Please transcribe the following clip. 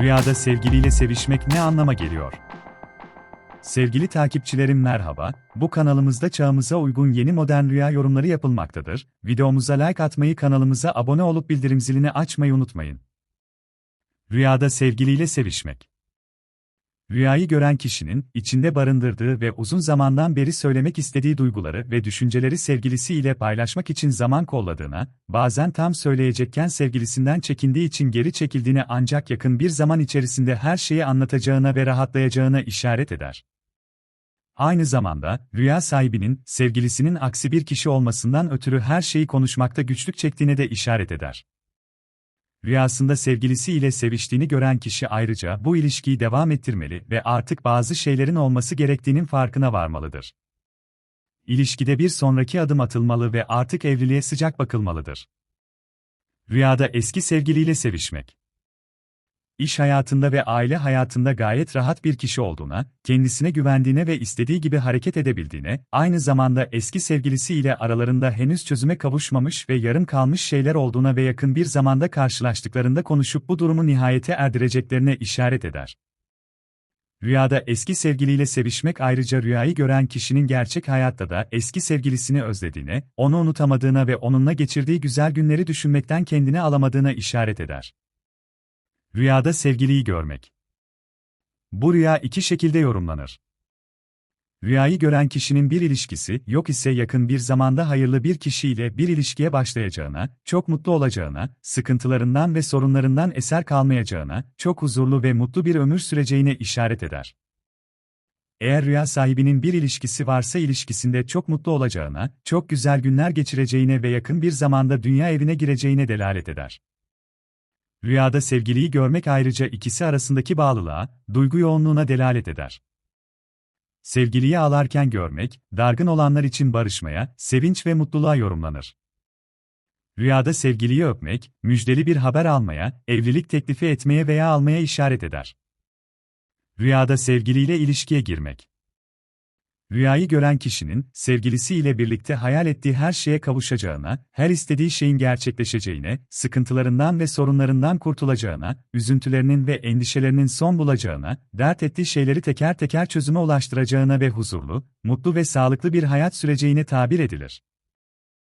Rüyada sevgiliyle sevişmek ne anlama geliyor? Sevgili takipçilerim merhaba, bu kanalımızda çağımıza uygun yeni modern rüya yorumları yapılmaktadır. Videomuza like atmayı kanalımıza abone olup bildirim zilini açmayı unutmayın. Rüyada sevgiliyle sevişmek Rüyayı gören kişinin, içinde barındırdığı ve uzun zamandan beri söylemek istediği duyguları ve düşünceleri sevgilisiyle paylaşmak için zaman kolladığına, bazen tam söyleyecekken sevgilisinden çekindiği için geri çekildiğine ancak yakın bir zaman içerisinde her şeyi anlatacağına ve rahatlayacağına işaret eder. Aynı zamanda, rüya sahibinin, sevgilisinin aksi bir kişi olmasından ötürü her şeyi konuşmakta güçlük çektiğine de işaret eder. Rüyasında sevgilisiyle seviştiğini gören kişi ayrıca bu ilişkiyi devam ettirmeli ve artık bazı şeylerin olması gerektiğinin farkına varmalıdır. İlişkide bir sonraki adım atılmalı ve artık evliliğe sıcak bakılmalıdır. Rüyada eski sevgiliyle sevişmek iş hayatında ve aile hayatında gayet rahat bir kişi olduğuna, kendisine güvendiğine ve istediği gibi hareket edebildiğine, aynı zamanda eski sevgilisi ile aralarında henüz çözüme kavuşmamış ve yarım kalmış şeyler olduğuna ve yakın bir zamanda karşılaştıklarında konuşup bu durumu nihayete erdireceklerine işaret eder. Rüyada eski sevgiliyle sevişmek ayrıca rüyayı gören kişinin gerçek hayatta da eski sevgilisini özlediğine, onu unutamadığına ve onunla geçirdiği güzel günleri düşünmekten kendini alamadığına işaret eder. Rüyada sevgiliyi görmek. Bu rüya iki şekilde yorumlanır. Rüyayı gören kişinin bir ilişkisi yok ise yakın bir zamanda hayırlı bir kişiyle bir ilişkiye başlayacağına, çok mutlu olacağına, sıkıntılarından ve sorunlarından eser kalmayacağına, çok huzurlu ve mutlu bir ömür süreceğine işaret eder. Eğer rüya sahibinin bir ilişkisi varsa ilişkisinde çok mutlu olacağına, çok güzel günler geçireceğine ve yakın bir zamanda dünya evine gireceğine delalet eder. Rüyada sevgiliyi görmek ayrıca ikisi arasındaki bağlılığa, duygu yoğunluğuna delalet eder. Sevgiliyi ağlarken görmek, dargın olanlar için barışmaya, sevinç ve mutluluğa yorumlanır. Rüyada sevgiliyi öpmek, müjdeli bir haber almaya, evlilik teklifi etmeye veya almaya işaret eder. Rüyada sevgiliyle ilişkiye girmek. Rüyayı gören kişinin, sevgilisiyle birlikte hayal ettiği her şeye kavuşacağına, her istediği şeyin gerçekleşeceğine, sıkıntılarından ve sorunlarından kurtulacağına, üzüntülerinin ve endişelerinin son bulacağına, dert ettiği şeyleri teker teker çözüme ulaştıracağına ve huzurlu, mutlu ve sağlıklı bir hayat süreceğine tabir edilir.